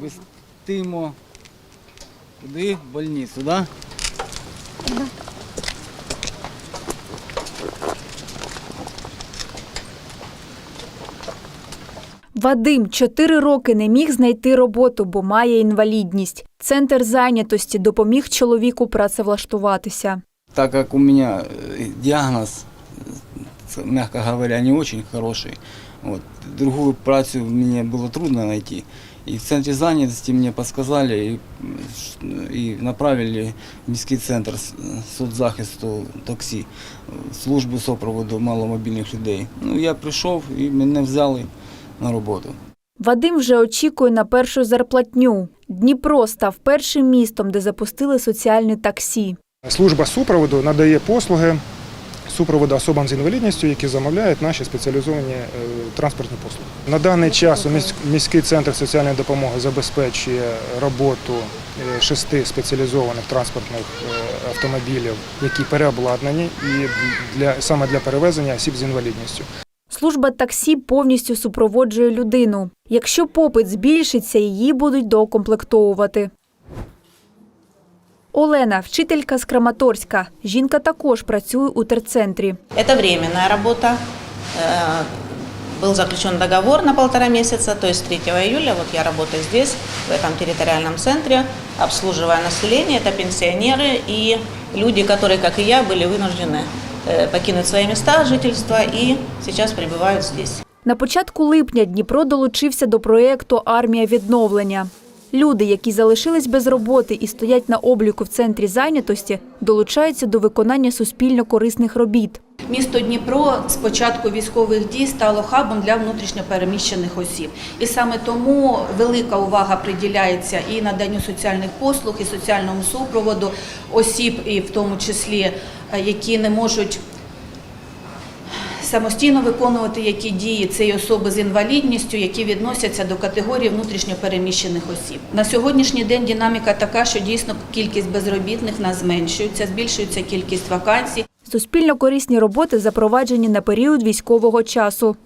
вестимо куди? В больницю, так? Да? Вадим чотири роки не міг знайти роботу, бо має інвалідність. Центр зайнятості допоміг чоловіку працевлаштуватися. Так как у меня э, диагноз, э, говоря, не очень хороший, вот, другую працю мне было трудно найти. И в центре занятости мне подсказали и, и направили в міський центр соцзахисту таксі, е, службу сопроводу маломобільних людей. Ну, я прийшов і мене взяли на роботу. Вадим вже очікує на першу зарплатню. Дніпро став першим містом, де запустили соціальне таксі. Служба супроводу надає послуги супроводу особам з інвалідністю, які замовляють наші спеціалізовані е, транспортні послуги. На даний час у міський центр соціальної допомоги забезпечує роботу е, шести спеціалізованих транспортних е, автомобілів, які переобладнані і для саме для перевезення осіб з інвалідністю. Служба таксі повністю супроводжує людину. Якщо попит збільшиться, її будуть доукомплектовувати. Олена, вчителька з Краматорська. Жінка також працює у терцентрі. Это временная работа. Э, Был заключен договор на полтора месяца, то есть 3 июля вот я работаю здесь, в этом территориальном центре, обслуживая население. Это пенсионеры и люди, которые, как и я, были вынуждены э, покинуть свои места жительства и сейчас пребывают здесь. На початку липня Дніпро долучився до проєкту Армія відновлення. Люди, які залишились без роботи і стоять на обліку в центрі зайнятості, долучаються до виконання суспільно корисних робіт. Місто Дніпро з початку військових дій стало хабом для внутрішньопереміщених осіб. І саме тому велика увага приділяється і наданню соціальних послуг, і соціальному супроводу осіб, і в тому числі, е, які не можуть самостійно виконувати які дії й особи з інвалідністю, які відносяться до категорії внутрішньопереміщених осіб. На сьогоднішній день динаміка така, що дійсно кількість безробітних нас зменшується, збільшується кількість вакансій. Суспільно корисні роботи запроваджені на період військового часу.